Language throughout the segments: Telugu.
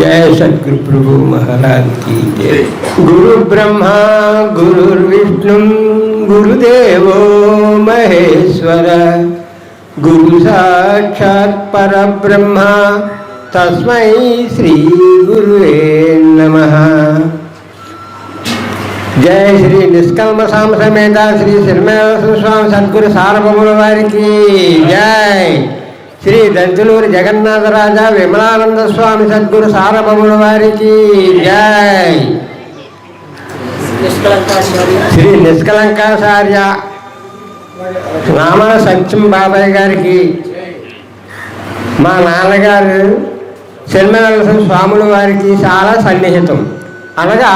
जय सदगुरु प्रभु महाराज की जय। गुरु ब्रह्मा गुरुर्विष्णु, गुरुदेव, महेश्वर। गुरु साक्षात पर ब्रह्म तस्म श्री गुरु नम। जय श्री निष्कल साम समेता श्री श्रमय स्वामी सदगुरु सार्वभौम की जय। శ్రీ దంచులూరి జగన్నాథరాజా విమలానంద స్వామి సద్గురు సారభముల వారికి జై. శ్రీ నిష్కలంకాచార్య రామల సత్యం బాబాయ్ గారికి మా నాన్నగారు చెల్మెల స్వాముల వారికి చాలా సన్నిహితం. అనగా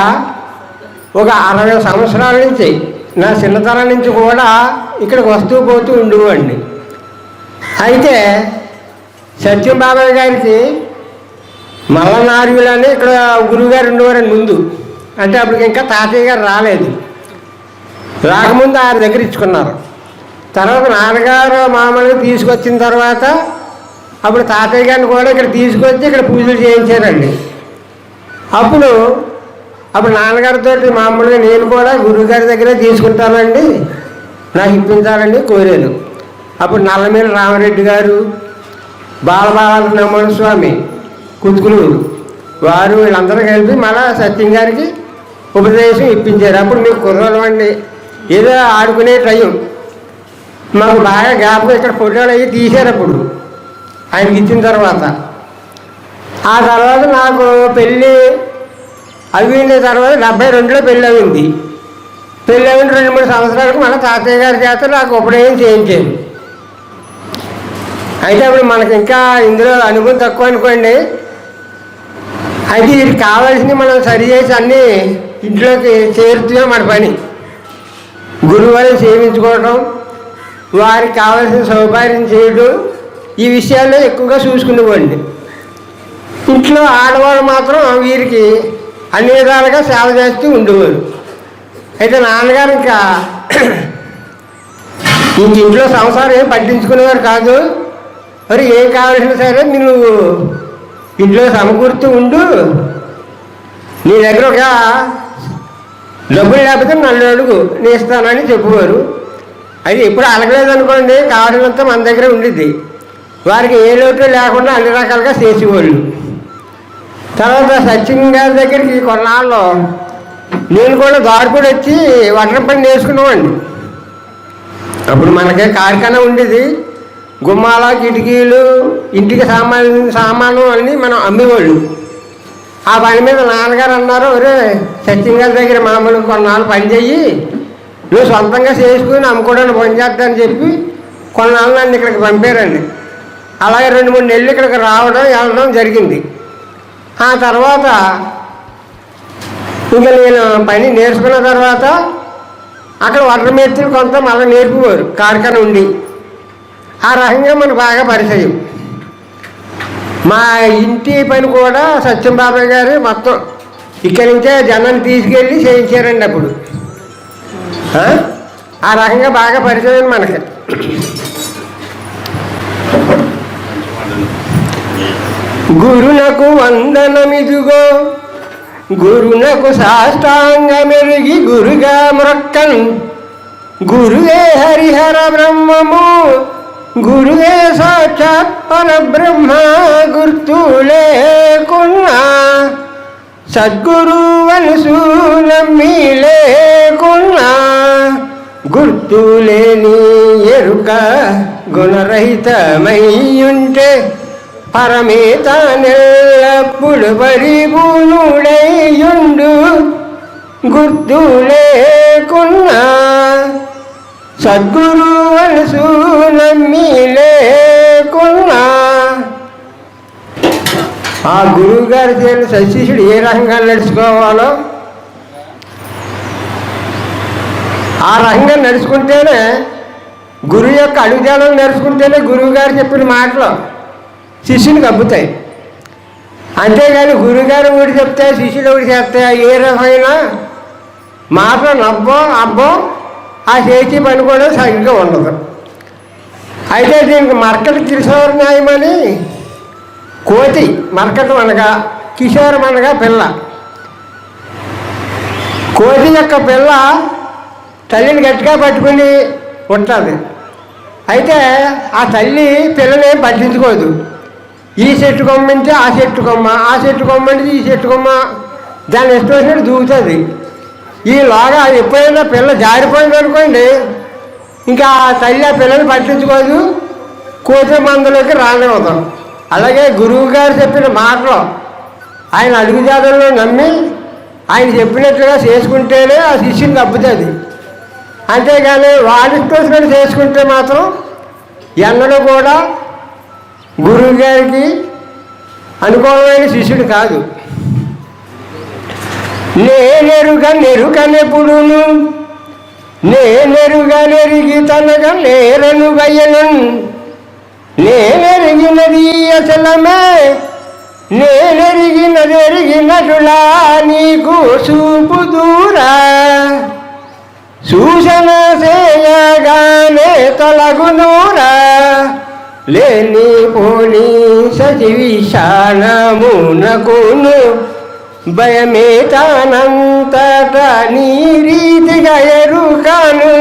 ఒక అరవై సంవత్సరాల నుంచి నా చిన్నతనం నుంచి కూడా ఇక్కడికి వస్తూ పోతూ ఉండేవాడిని అయితే సత్యం బాబాయ్ గారికి మల్లనార్యులు అని ఇక్కడ గురువుగారు ఉండేవారని ముందు. అంటే అప్పటికి ఇంకా తాతయ్య గారు రాలేదు. రాకముందు ఆయన దగ్గర ఇచ్చుకున్నారు. తర్వాత నాన్నగారు మామూలుగా తీసుకొచ్చిన తర్వాత అప్పుడు తాతయ్య గారిని కూడా ఇక్కడ తీసుకొచ్చి ఇక్కడ పూజలు చేయించారండి. అప్పుడు అప్పుడు నాన్నగారితో మామూలుగా నేను కూడా గురువుగారి దగ్గరే తీసుకుంటానండి. నాకు ఇప్పించాలని కోరాను. అప్పుడు నల్లమీర రామరెడ్డి గారు బాలబాల నమ్మన స్వామి కుతుకులూరు వారు వీళ్ళందరూ కలిపి మళ్ళా సత్యం గారికి ఉపదేశం ఇప్పించారు. అప్పుడు మీకు కుర్రోళ్ళం అండి. ఏదో ఆడుకునే టైం. మాకు బాగా జ్ఞాపకం ఇక్కడ ఫోటోలు అవి తీశారు అప్పుడు. ఆయనకి ఇచ్చిన తర్వాత. ఆ తర్వాత నాకు పెళ్ళి అవిన తర్వాత డెబ్బై రెండులో పెళ్ళి అయింది. పెళ్ళి అయిన రెండు మూడు సంవత్సరాలకు మన తాతయ్య గారి చేత నాకు ఉపనయనం చేయించాను అయితే అప్పుడు మనకి ఇంకా ఇందులో అనుభవం తక్కువ అనుకోండి. అయితే వీరికి కావాల్సినవి మనం సరి చేసి అన్నీ ఇంట్లోకి చేరుతున్నాం మన పని. గురువారిని సేవించుకోవటం వారికి కావాల్సిన సౌకర్యం చేయడం ఈ విషయాల్లో ఎక్కువగా చూసుకునేవాడిని. ఇంట్లో ఆడవాళ్ళు మాత్రం వీరికి అన్ని విధాలుగా సేవ చేస్తూ ఉండేవారు. అయితే నాన్నగారు ఇంకా ఇంక ఇంట్లో సంసారం ఏం పట్టించుకునేవారు కాదు. మరి ఏం కావాల్సిన సరే నువ్వు ఇంట్లో సమకూరుతూ ఉండు. నీ దగ్గర ఒక డబ్బులు లేకపోతే నన్ను అడుగు. నీ ఇస్తానని చెప్పేవారు అది ఎప్పుడు అలగలేదు అనుకోండి కావాల్సినంత మన దగ్గర ఉండిద్ది. వారికి ఏ లోటు లేకుండా అన్ని రకాలుగా చేసేవాళ్ళు. తర్వాత సచిన్ గారి దగ్గరికి కొన్నాళ్ళు నేను కూడా దారిపడి వచ్చి వడ్రం పని నేర్చుకున్నామండి. అప్పుడు మనకే కార్ఖానా ఉండేది. గుమ్మాల కిటికీలు ఇంటికి సామాన్ సామాను అన్నీ మనం అమ్మేవాళ్ళు. ఆ పని మీద నాన్నగారు అన్నారు ఒరే సత్యం గారి దగ్గర మామూలు కొన్నాళ్ళు పని చెయ్యి. నువ్వు సొంతంగా చేసుకుని అమ్ముకోవడానికి పని చేద్దని చెప్పి కొన్నాళ్ళు నన్ను ఇక్కడికి పంపారండి. అలాగే రెండు మూడు నెలలు ఇక్కడికి రావడం వెళ్ళడం జరిగింది. ఆ తర్వాత ఇంకా నేను పని నేర్చుకున్న తర్వాత అక్కడ వడ్ర కొంత మళ్ళీ నేర్పుకోరు కార్ఖాన ఉండి. ఆ రకంగా మనకు బాగా పరిచయం. మా ఇంటి పని కూడా సత్యం బాబాయ్ గారు మొత్తం ఇక్కడి నుంచే జనాన్ని తీసుకెళ్ళి చేయించారండి అప్పుడు. ఆ? రకంగా బాగా పరిచయం మనకి. గురునకు వందనమిదుగో గురునకు సాష్టాంగ మెరిగి గురుగా మ్రొక్కన్. గురువే హరిహర బ్రహ్మము. గురువే సాక్షాత్ పరబ్రహ్మ గుర్తు లేకున్నా సద్గురు వలసు నమ్మి లేకున్నా గుర్తు లేని ఎరుక గుణరహితమయ్యుంటే పరమేత నెల్లప్పుడు పరిపూర్ణుడైయుండు గుర్తు లేకున్నా సద్గురు వలసు నమ్మి లేకున్నా ఆ గురువు గారి చేతి శిష్యుడు ఏ రకంగా నడుచుకోవాలో? ఆ రకంగా నడుచుకుంటేనే గురువు యొక్క అడుగుజాలను నడుచుకుంటేనే గురువు గారు చెప్పిన మాటలు శిష్యునికి అబ్బుతాయి అంతేగాని గురుగారు ఊడి చెప్తే శిష్యుడు ఊడి చెప్తే ఏ రకమైన మాటలు నవ్వో అబ్బో ఆ చేతి పని కూడా సరిగ్గా ఉండదు. అయితే దీనికి మరకటి కిషోర న్యాయం అని కోతి మరకటం అనగా కిషోరం అనగా పిల్ల. కోతి యొక్క పిల్ల తల్లిని గట్టిగా పట్టుకుని ఉంటుంది అయితే ఆ తల్లి పిల్లని ఏం పట్టించుకోదు. ఈ చెట్టు కొమ్మంటే ఆ చెట్టు కొమ్మ ఆ చెట్టు కొమ్మంటే ఈ చెట్టు కొమ్మ. దాని ఇష్టం వచ్చినట్టు దూకుతుంది. ఈ లోగా ఎప్పుడైనా పిల్ల జారిపోయింది అనుకోండి ఇంకా ఆ తల్లి ఆ పిల్లని పట్టించుకోదు కోతి మందులోకి రానివ్వదాం అలాగే గురువు గారు చెప్పిన మాటలు ఆయన అడుగుజాడల్లో నమ్మి ఆయన చెప్పినట్లుగా చేసుకుంటేనే ఆ శిష్యుని తప్పుతుంది అంతేగాని వాడిష్టం చేసుకుంటే మాత్రం ఎన్నడూ కూడా గురువు గారికి అనుకూలమైన శిష్యుడు కాదు. నేనెరుగ నెరుకనెప్పుడును నేనెరుగ నెరిగి తనగా నేరను వయ్యను నేనెరిగినది అసలమే. నేనెరిగినదెరిగినటులా నీకు చూపు దూరా. సూచన చేయగానే తొలగునూరా లేని పోనీ పోని సజీవిషాణమునకును భయమే తానంతట నీ రీతిగా ఎరుకాను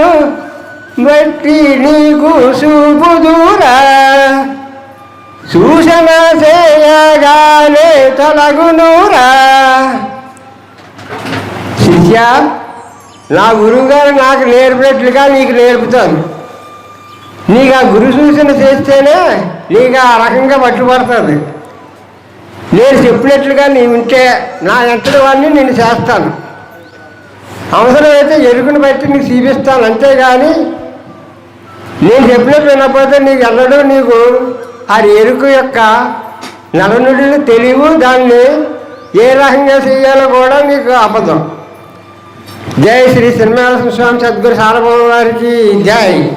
బట్టి నీకు చూపుదురా సూచన చేయగానే తలగునూరా. శిష్య నా గురువుగారు నాకు నేర్పినట్లుగా నీకు నేర్పుతాను నీకు ఆ గురు సూచన చేస్తేనే నీకు ఆ రకంగా పట్టుబడుతుంది. నేను చెప్పినట్లుగా నేను ఉంటే నా ఎంతటి వాడిని నేను చేస్తాను. అవసరమైతే ఎరుకుని బట్టి నీకు చూపిస్తాను అంతేగాని నేను చెప్పినట్టు వినకపోతే నీకు ఎన్నడూ నీకు ఆ ఎరుకు యొక్క నలనుడిని తెలివి దాన్ని ఏ రకంగా చేయాలో కూడా నీకు అబద్ధం. జై శ్రీ శ్రీనివాస స్వామి సద్గురు సార్వభౌమ వారికి జై.